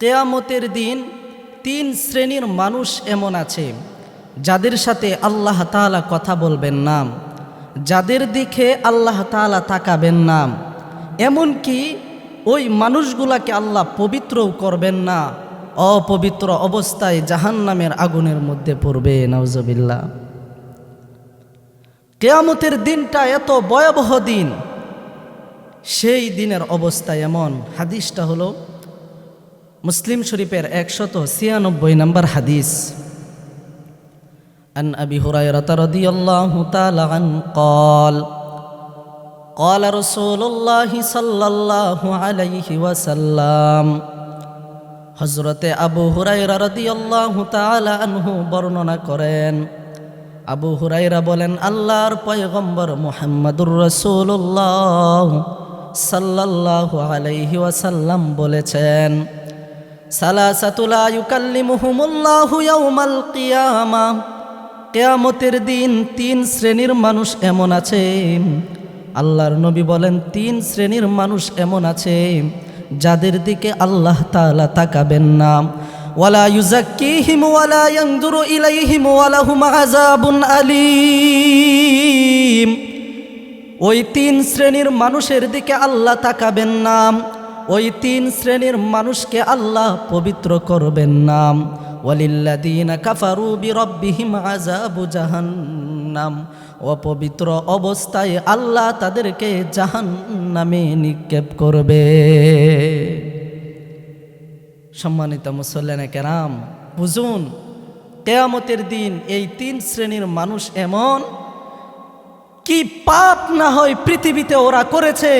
কেয়ামতের দিন তিন শ্রেণির মানুষ এমন আছে, যাদের সাথে আল্লাহ তাআলা কথা বলবেন না, যাদের দিকে আল্লাহ তাআলা তাকাবেন না। এমনকি ওই মানুষগুলাকে আল্লাহ পবিত্রও করবেন না, অপবিত্র অবস্থায় জাহান্নামের আগুনের মধ্যে পড়বে নওজবিল্লা কেয়ামতের দিনটা এত ভয়াবহ দিন, সেই দিনের অবস্থা এমন। হাদিসটা হলো মুসলিম শরীফের একশত ছিয়ানব্বই নম্বর হাদিস عن أبي هريرة رضي الله تعالى عنه قال قال رسول الله صلى الله عليه وسلم হজরতে আবু হুরাইরা রাদিয়াল্লাহু তাআলা আনহু বর্ণনা করেন আবু হুরাইরা বলেন আল্লাহর পয়গম্বর মুহাম্মাদুর রাসূলুল্লাহ সাল্লাল্লাহু আলাইহি ওয়াসাল্লাম বলেছেন কিয়ামা। কেয়ামতের দিন তিন শ্রেণির মানুষ এমন আছে। আল্লাহর নবী বলেন, তিন শ্রেণির মানুষ এমন আছে যাদের দিকে আল্লাহ তালা তাকাবেন না। ওয়ালা ওই তিন শ্রেণির মানুষের দিকে আল্লাহ তাকাবেন না। ওই তিন শ্রেণির মানুষকে আল্লাহ পবিত্র করবেন না ওয়ালিল্লাদিনা কাফারু বিরব্বিহিম আযাবু জাহান্নাম। অপবিত্র অবস্থায় আল্লাহ তাদেরকে জাহান্নামে নিক্ষেপ করবে। সম্মানিত মুসল্লানে কেরাম, বুঝুন, কেয়ামতের দিন এই তিন শ্রেণির মানুষ এমন, কি পাপ না হয় পৃথিবীতে ওরা করেছে।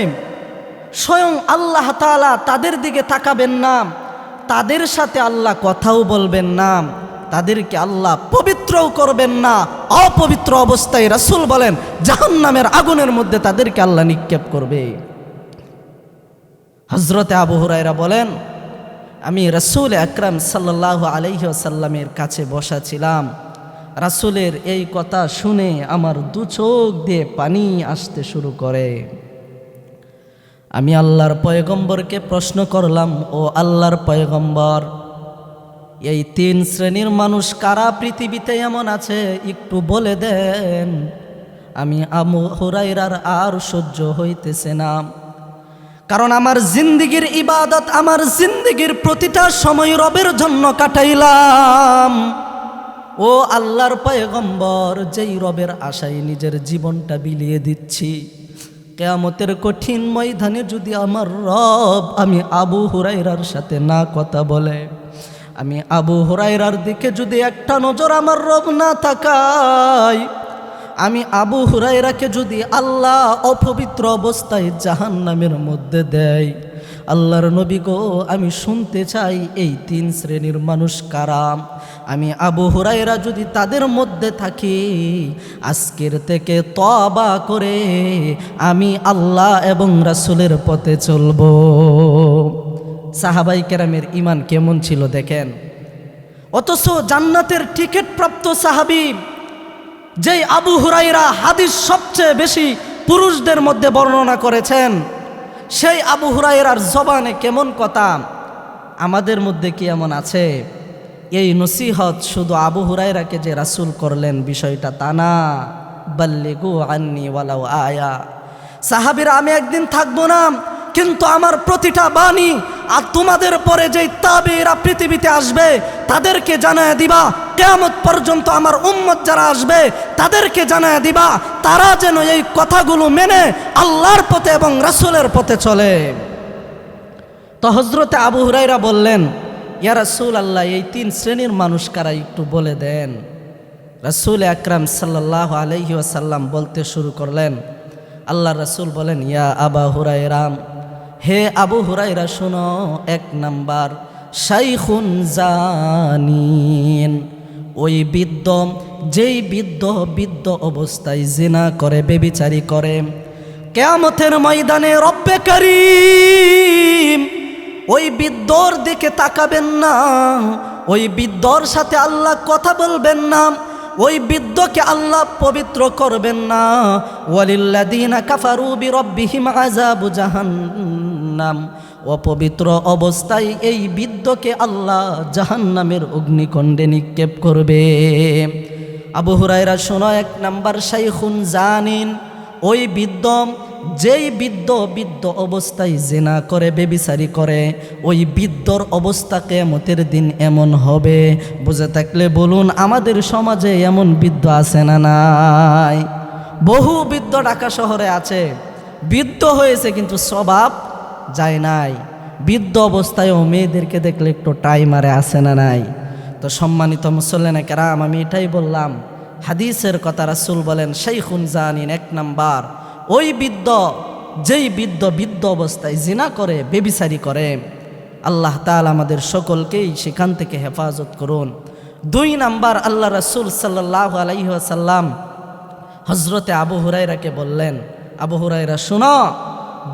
স্বয়ং আল্লাহ তাআলা তাদের দিকে তাকাবেন না। তাদের সাথে আল্লাহ কথাও বলবেন না। তাদেরকে আল্লাহ পবিত্রও করবেন না। অপবিত্র অবস্থায় রাসূল বলেন, জাহান্নামের আগুনের মধ্যে তাদেরকে আল্লাহ নিক্ষেপ করবে। হজরতে আবু হুরাইরা বলেন, আমি রসুল আকরাম সাল্লাহ আলহি আসাল্লামের কাছে বসা ছিলাম। রাসুলের এই কথা শুনে আমার দু চোখ দিয়ে পানি আসতে শুরু করে। আমি আল্লাহর পয়গম্বরকে প্রশ্ন করলাম, ও আল্লাহর পয়গম্বর, এই তিন শ্রেণির মানুষ কারা পৃথিবীতে এমন আছে? একটু বলে দেন। আমি আমু হুরাইরার আর সহ্য হইতেছে না। কারণ আমার জিন্দিগির ইবাদত আমার জিন্দিগির প্রতিটা সময় রবের জন্য কাটাইলাম। ও আল্লাহর পয়গম্বর, যেই রবের আশায় নিজের জীবনটা বিলিয়ে দিচ্ছি। কেয়ামতের কঠিন ময়দানে যদি আমার রব আমি আবু হুরাইরার সাথে না কথা বলে, আমি আবু হুরাইরার দিকে যদি একটা নজর আমার রব না থাকায় আমি আবু হুরাইরাকে যদি আল্লাহ অপবিত্র অবস্থায় জাহান নামের মধ্যে দেয় আল্লাহর নবী গো, আমি শুনতে চাই এই তিন শ্রেণির মানুষ কারাম আমি আবু হুরাইরা যদি তাদের মধ্যে থাকি, আজকের থেকে তবা করে আমি আল্লাহ এবং রাসুলের পথে চলব। সাহাবাই কেরামের ইমান কেমন ছিল দেখেন? অথচ জান্নাতের টিকিট প্রাপ্ত সাহাবি, যেই আবু হুরাইরা হাদিস সবচেয়ে বেশি পুরুষদের মধ্যে বর্ণনা করেছেন সেই আবু হুরাইরার জবানে কেমন কথা? আমাদের মধ্যে কি এমন আছে? এই নসিহত শুধু আবু হুরাইরাকে যে রাসুল করলেন বিষয়টা তা না। বাল্লিগু আন্নি ওয়ালাও আয়া। সাহাবিরা, আমি একদিন থাকব না কিন্তু আমার প্রতিটা বাণী আর তোমাদের পরে যেই তাবেরা পৃথিবীতে আসবে, তাদেরকে জানায় দিবা। কেয়ামত পর্যন্ত আমার উম্মত যারা আসবে, তাদেরকে জানায় দিবা, তারা যেন এই কথাগুলো মেনে আল্লাহর পথে এবং রাসূলের পথে চলে। তো হজরতে আবু হুরাইরা বললেন, ইয়া রাসূল আল্লাহ এই তিন শ্রেণির মানুষ কারা একটু বলে দেন? রাসূল আকরাম সাল্লাল্লাহু আলাইহি ওয়াসাল্লাম বলতে শুরু করলেন আল্লাহ রাসূল বলেন, ইয়া আবা হুরাইরাম হে আবু হুরাইরা শুনো, এক নাম্বার। শাইখুন জানিন, ওই বৃদ্ধ, যেই বৃদ্ধ বৃদ্ধ অবস্থায় জিনা করে, বেবিচারি করে, কেয়ামতের ময়দানে রব্বে করিম, ওই বৃদ্ধর দিকে তাকাবেন না, ওই বৃদ্ধর সাথে আল্লাহ কথা বলবেন না। ওই বৃদ্ধকে আল্লাহ পবিত্র করবেন না। ওয়ালিল্লাদিনা কাফারু বিরব্বিহিম আযাবু জাহান্নাম। অপবিত্র অবস্থায় এই বৃদ্ধকে আল্লাহ জাহান্নামের অগ্নিকণ্ডে নিক্ষেপ করবে। আবু হুরাইরা শোনো, এক নাম্বার শাইখুন জানিন, ওই বৃদ্ধ যেই বৃদ্ধ বৃদ্ধ অবস্থায় জেনা করে, বেবিচারি করে, ওই বৃদ্ধর অবস্থা কেমতের দিন এমন হবে। বুঝে থাকলে বলুন, আমাদের সমাজে এমন বৃদ্ধ আছে না নাই? বহু বৃদ্ধ ঢাকা শহরে আছে। বৃদ্ধ হয়েছে কিন্তু স্বভাব যায় নাই। বৃদ্ধ অবস্থায়ও মেয়েদেরকে দেখলে একটু টাইমারে আসে না নাই? তো সম্মানিত মুসল্লেন কেরাম, আমি এটাই বললাম, হাদিসের কথা রাসুল বলেন, শাইখুন জানিন, এক নাম্বার ওই বৃদ্ধ, যেই বৃদ্ধ বৃদ্ধ অবস্থায় জিনা করে বেবিসারি করে, আল্লাহ তাআলা আমাদের সকলকেই সেখান থেকে হেফাজত করুন। দুই নাম্বার আল্লাহ রাসুল সাল্লাহ আলাইসাল্লাম হজরতে আবু হুরাইরাকে বললেন, আবু হুরাইরা শোনো,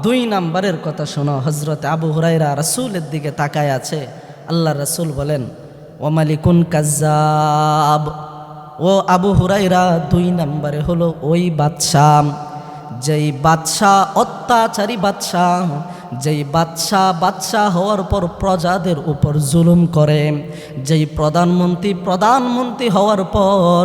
দুই নাম্বারের কথা শোনো। হজরতে আবু হুরাইরা রাসুলের দিকে তাকায় আছে। আল্লাহ রাসুল বলেন ও মালিকুন কাজাব ও আবু হুরাইরা দুই নাম্বারে হলো ওই বাদশাহ। যেই বাদশাহ অত্যাচারী বাদশাহ, যেই বাদশাহ বাদশাহ হওয়ার পর প্রজাদের উপর জুলুম করে, যেই প্রধানমন্ত্রী প্রধানমন্ত্রী হওয়ার পর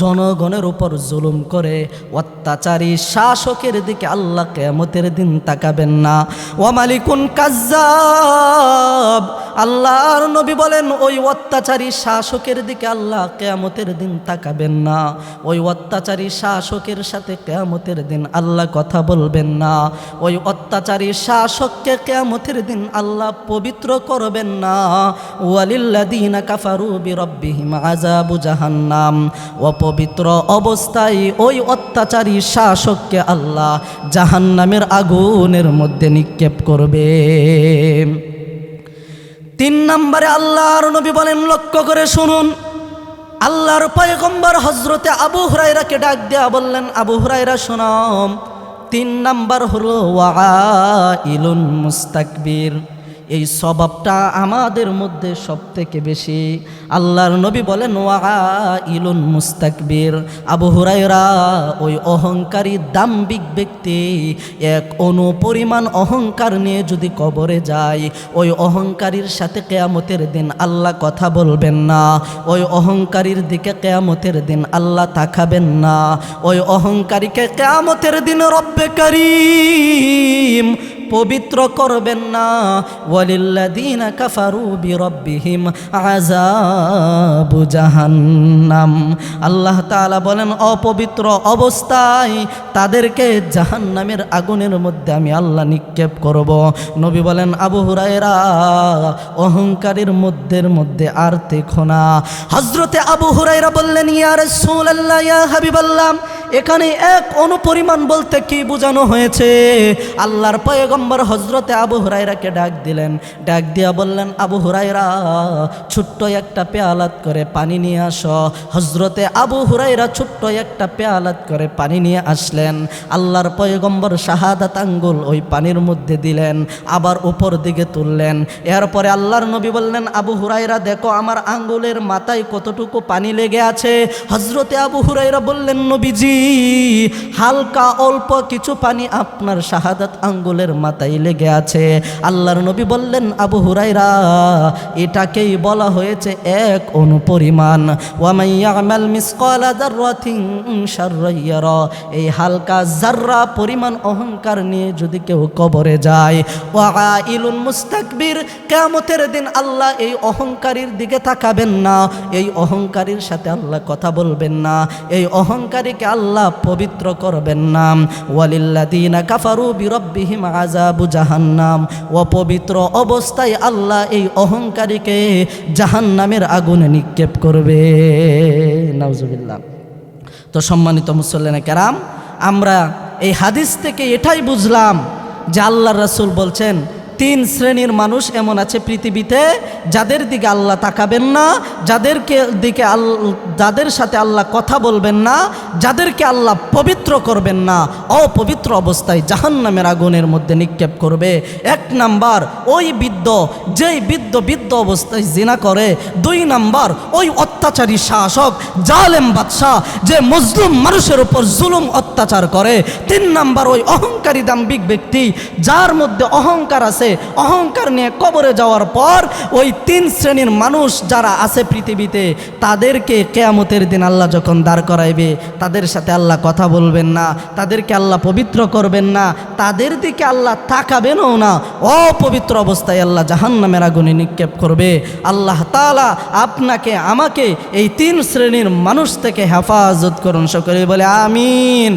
জনগণের উপর জুলুম করে, অত্যাচারী শাসকের দিকে আল্লাহ কেমতের দিন তাকাবেন না। ও মালিকুন কাজ্জাব। আল্লাহর নবী বলেন, ওই অত্যাচারী শাসকের দিকে আল্লাহ কেয়ামতের দিন তাকাবেন না। ওই অত্যাচারী শাসকের সাথে কেয়ামতের দিন আল্লাহ কথা বলবেন না। ওই অত্যাচারী শাসককে কেয়ামতের দিন আল্লাহ পবিত্র করবেন না। ওয়ালিল্লাদিনা কাফারু বিরব্বিহিম আজাবু জাহান্নাম। অপবিত্র অবস্থায় ওই অত্যাচারী শাসককে আল্লাহ জাহান্নামের আগুনের মধ্যে নিক্ষেপ করবে। তিন নম্বরে আল্লাহর নবী বলেন, লক্ষ্য করে শুনুন। আল্লাহর পয়গম্বর হজরতে আবু হুরাইরাকে ডাক দেয়া বললেন, আবু হুরাইরা শোনাম তিন নাম্বার হলো ওয়া ইলুন মুস্তাকবির। এই স্বভাবটা আমাদের মধ্যে সব থেকে বেশি। আল্লাহর নবী বলেন ওয়া ইলুন মুস্তাকবির। আবু হুরাইরা ওই অহংকারী দাম্বিক ব্যক্তি, এক অনুপরিমাণ অহংকার নিয়ে যদি কবরে যায়, ওই অহংকারীর সাথে কেয়ামতের দিন আল্লাহ কথা বলবেন না। ওই অহংকারীর দিকে কেয়ামতের দিন আল্লাহ তাকাবেন না। ওই অহংকারীকে কেয়ামতের দিন রব্বে করিম পবিত্র করবেন না। ওয়ালিল্লাদিনা কাফারু বিরব্বিহিম আযাবু জাহান্নাম। আল্লাহ তাআলা বলেন, অপবিত্র অবস্থায় তাদেরকে জাহান্নামের আগুনের মধ্যে আমি আল্লাহ নিক্ষেপ করব। নবী বলেন, আবু হুরায়রা, অহংকারের মধ্যের মধ্যে আর দেখো না। হজরতে আবু হুরায়রা বললেন, ইয়া রাসূলুল্লাহ, ইয়া হাবিবাল্লাহ এখানে এক অনুপরিমাণ বলতে কি বোঝানো হয়েছে? আল্লাহর পয়গম্বর হজরতে আবু হুরাইরাকে ডাক দিলেন। ডাক দিয়া বললেন, আবু হুরাইরা ছোট্ট একটা পেয়ালাত করে পানি নিয়ে আস। হজরতে আবু হুরাইরা ছোট্ট একটা পেয়ালাত করে পানি নিয়ে আসলেন। আল্লাহর পয়গম্বর শাহাদাত আঙ্গুল ওই পানির মধ্যে দিলেন, আবার উপর দিকে তুললেন। এরপরে আল্লাহর নবী বললেন, আবু হুরাইরা দেখো আমার আঙ্গুলের মাথায় কতটুকু পানি লেগে আছে? হজরতে আবু হুরাইরা বললেন, নবীজি হালকা অল্প কিছু পানি আপনার শাহাদাত আঙ্গুলের মাথায় লেগে আছে। আল্লাহর নবী বললেন, আবু হুরাইরা এটাকেই বলা হয়েছে এক অনুপরিমাণ। ওয়ামাইয়ামাল মিসকালা যাররাতিন শাররান ইয়ারা। এই হালকা জাররা পরিমাণ অহংকার নিয়ে যদি কেউ কবরে যায় ওয়াইলুন মুস্তাকবির, কিয়ামতের দিন আল্লাহ এই অহংকারীর দিকে তাকাবেন না। এই অহংকারীর সাথে আল্লাহ কথা বলবেন না। এই অহংকারীকে আল্লাহ পবিত্র করবেন না ওয়ালিল্লাদিনা কাফারু বিরব্বিহিম আজাবু জাহান্নাম। অপবিত্র অবস্থায় আল্লাহ এই অহংকারীকে জাহান্নামের আগুনে নিক্ষেপ করবে। নাউজুবিল্লাহ। তো সম্মানিত মুসল্লিনা কেরাম, আমরা এই হাদিস থেকে এটাই বুঝলাম যে আল্লাহ রাসূল বলছেন তিন শ্রেণির মানুষ এমন আছে পৃথিবীতে যাদের দিকে আল্লাহ তাকাবেন না, যাদেরকে দিকে আল, যাদের সাথে আল্লাহ কথা বলবেন না, যাদেরকে আল্লাহ পবিত্র করবেন না, অপবিত্র অবস্থায় জাহান্নামের আগুনের মধ্যে নিক্ষেপ করবে। এক নাম্বার, ওই বৃদ্ধ, যেই বৃদ্ধ বৃদ্ধ অবস্থায় জিনা করে। দুই নাম্বার, ওই অত্যাচারী শাসক, জালেম বাদশাহ, যে মজলুম মানুষের উপর জুলুম অত্যাচার করে। তিন নাম্বার, ওই অহংকারী দাম্বিক ব্যক্তি, যার মধ্যে অহংকার আছে অহংকার নিয়ে কবরে যাওয়ার পর ওই তিন শ্রেণির মানুষ যারা আছে পৃথিবীতে, তাদেরকে কেয়ামতের দিন আল্লাহ যখন দাঁড় করাইবে, তাদের সাথে আল্লাহ কথা বলবেন না, তাদেরকে আল্লাহ পবিত্র করবেন না, তাদের দিকে আল্লাহ তাকাবেনও না, অপবিত্র অবস্থায় আল্লাহ জাহান্নামের আগুনে নিক্ষেপ করবে। আল্লাহ তালা আপনাকে, আমাকে এই তিন শ্রেণির মানুষ থেকে হেফাজত করুন। সকলে বলে, আমিন।